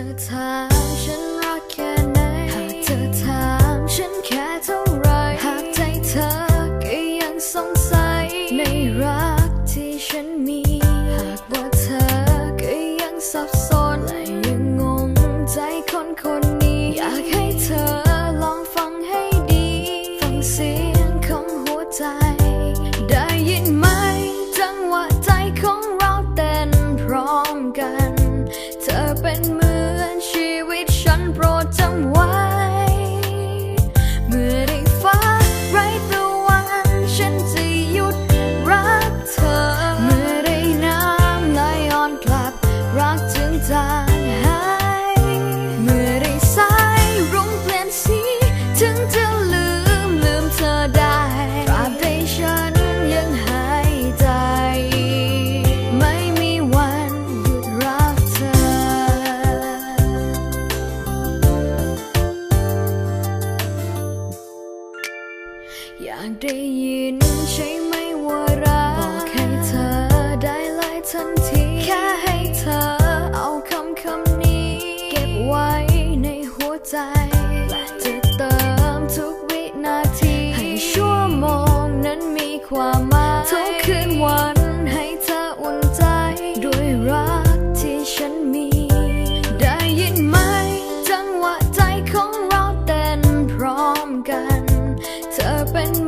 อถามฉันแค่ไหน หากเธอถามฉันแค่เท่าไร หากใจเธอก็ยังสงสัย ในรักที่ฉันมี หากว่าเธอก็ยังสับสนและยังงงใจคนคนนี้ อยากให้เธอลองฟังให้ดี ฟังเสียงของหัวใจ ได้ยินไหมจังหวะใจของเราเต้นพร้อมกัน เธอเป็นากได้ยินใช่ไหมว่ารักบอกให้เธอได้เลยทันที แค่ให้เธอเอาคำคำนี้ เก็บไว้ในหัวใจ และจะเติมทุกวินาที ให้ชั่วโมงนั้นมีความหมายทุกคืนวันให้เธออุ่นใจ ด้วยรักที่ฉันมี ได้ยินไหม จังหวะใจของเราเต้นพร้อมกัน เธอเป็นเหมือน